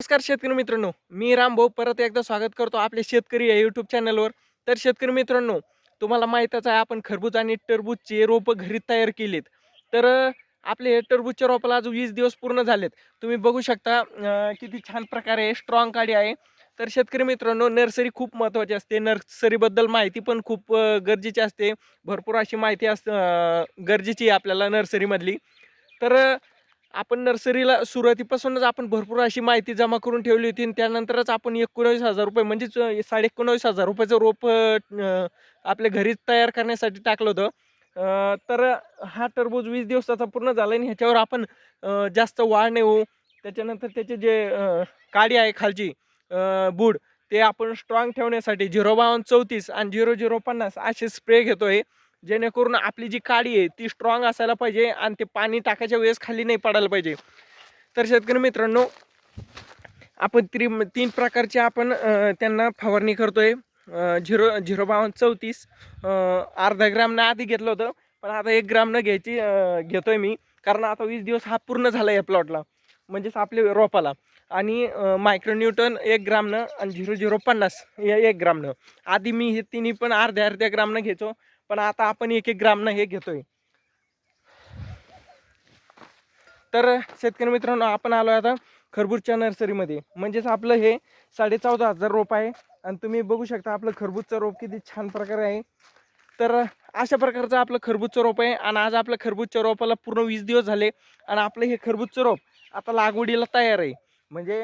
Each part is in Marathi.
नमस्कार शेतकरी मित्रांनो मी रामभाऊ परत एकदा स्वागत करतो आपले शेतकरी या यूट्यूब चॅनलवर तर शेतकरी मित्रांनो तुम्हाला माहीतच आहे आपण खरबूज आणि टरबूजचे रोपं घरी तयार केलीत. तर आपले हे टरबूजच्या रोपाला आज वीस दिवस पूर्ण झालेत. तुम्ही बघू शकता किती छान प्रकारे स्ट्रॉंग काडी आहे. तर शेतकरी मित्रांनो नर्सरी खूप महत्त्वाची असते. नर्सरीबद्दल माहिती पण खूप गरजेची असते. भरपूर अशी माहिती अस गरजेची आहे आपल्याला नर्सरीमधली. तर आपण नर्सरीला सुरुवातीपासूनच आपण भरपूर अशी माहिती जमा करून ठेवली होती आणि त्यानंतरच आपण एकोणावीस हजार रुपये म्हणजेच साडे एकोणावीस हजार रुपयाचं रोप आपल्या घरी तयार करण्यासाठी टाकलं होतं. तर हा टरबूज वीस दिवसाचा पूर्ण झाला आणि ह्याच्यावर आपण जास्त वाढ नाही होऊ. त्याच्यानंतर त्याचे जे काडी आहे खालची बूड ते आपण स्ट्रॉंग ठेवण्यासाठी झिरो बावन्न चौतीस आणि झिरो झिरो पन्नास असे स्प्रे घेतो आहे जेणेकरून आपली जी काडी आहे ती स्ट्रॉंग असायला पाहिजे आणि ते पाणी टाकायच्या वेळेस खाली नाही पडायला पाहिजे. तर शेतकरी मित्रांनो आपण त्री तीन प्रकारची आपण त्यांना फवारणी करतोय. आहे झिरो झिरो बावन्न चौतीस अर्धा ग्रामनं आधी घेतलं होतं पण आता एक ग्रामनं घ्यायची घेतो आहे मी. कारण आता वीस दिवस हा पूर्ण झाला या प्लॉटला म्हणजेच आपल्या रोपाला. आणि मायक्रोन्यूटन एक ग्रामनं आणि झिरो झिरो पन्नास हे एक ग्रामनं आधी मी हे तिन्ही पण अर्ध्या अर्ध्या ग्रामनं घ्यायचो. पण आता आपण एक एक ग्रामनं हे घेतोय. तर शेतकरी मित्रांनो आपण आलो आता खरबूजच्या नर्सरीमध्ये. म्हणजेच आपलं हे साडे चौदा हजार रोप आहे. आणि तुम्ही बघू शकता आपलं खरबूजचं रोप किती छान प्रकारे आहे. तर अशा प्रकारचं आपलं खरबूजचं रोप आहे. आणि आज आपल्या खरबूजच्या रोपाला पूर्ण वीस दिवस झाले. आणि आपलं हे खरबूजचं रोप आता लागवडीला तयार आहे. म्हणजे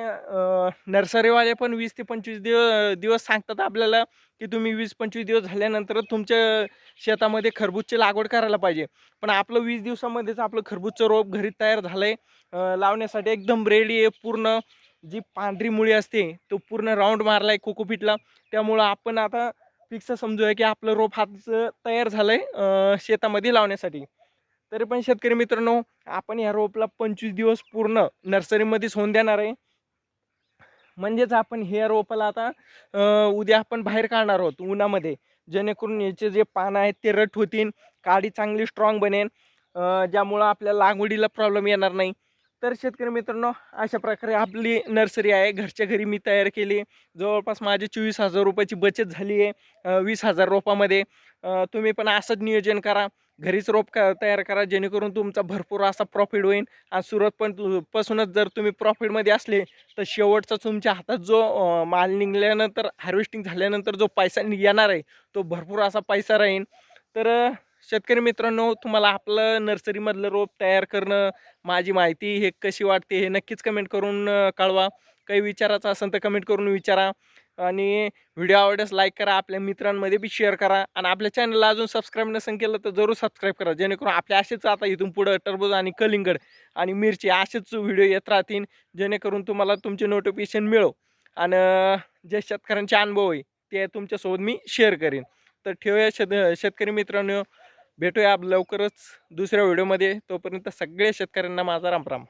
नर्सरीवाले पण वीस ते पंचवीस दिवस दिवस सांगतात आपल्याला की तुम्ही वीस पंचवीस दिवस झाल्यानंतर तुमच्या शेतामध्ये खरबूजची लागवड करायला पाहिजे. पण आपलं वीस दिवसामध्येच आपलं खरबूजचं रोप घरी तयार झालं आहे लावण्यासाठी एकदम रेडी आहे पूर्ण जी पांढरी मुळी असते तो पूर्ण राऊंड मारला आहे कोकोपीटला. त्यामुळं आपण आता फिक्स समजूया की आपलं रोप हातचं तयार झालं आहे शेतामध्ये लावण्यासाठी. तरी पण शेतकरी मित्रांनो आपण या रोपला पंचवीस दिवस पूर्ण नर्सरीमध्येच होऊन देणार आहे. म्हणजेच आपण हे रोपाला आता उद्या आपण बाहेर काढणार आहोत उन्हामध्ये. जेणेकरून याचे जे पानं आहेत ते रट होतील काडी चांगली स्ट्रॉंग बनेल ज्यामुळं आपल्या लागवडीला प्रॉब्लेम येणार नाही. तर शेतकरी मित्रांनो अशा प्रकारे आपली नर्सरी आहे घरच्या घरी मी तयार केली. जवळपास माझी चोवीस हजार रुपयाची बचत झाली आहे वीस हजार रोपामध्ये तुम्ही पण असंच नियोजन करा. घरीच रोप का तयार करा जेणेकरून तुमचा भरपूर असा प्रॉफिट होईल आणि सुरुवात पण पासूनच जर तुम्ही प्रॉफिटमध्ये असले तर शेवटचा तुमच्या हातात जो माल निघाल्यानंतर हार्वेस्टिंग झाल्यानंतर जो पैसा येणार आहे तो भरपूर असा पैसा राहील तर शेतकरी मित्रांनो तुम्हाला आपलं नर्सरीमधलं रोप तयार करणं माझी माहिती हे कशी वाटते हे नक्कीच कमेंट करून कळवा. काही विचारायचं असेल तर कमेंट करून विचारा. आणि व्हिडिओ आवडल्यास लाईक करा आपल्या मित्रांमध्ये बी शेअर करा आणि आपल्या चॅनलला अजून सबस्क्राईब नसेल केलं तर जरूर सबस्क्राईब करा. जेणेकरून आपले असेच आता इथून पुढं टरबूज आणि कलिंगड आणि मिरची असेच व्हिडिओ येत राहतील जेणेकरून तुम्हाला तुमचे नोटिफिकेशन मिळो. आणि जे शेतकऱ्यांचे अनुभव आहे ते तुमच्यासोबत मी शेअर करेन. तर ठेवूया शेत शेतकरी मित्रांनो. भेटूया आप लवकरच दुसऱ्या व्हिडिओमध्ये तोपर्यंत सगळ्या शेतकऱ्यांना माझा रामराम.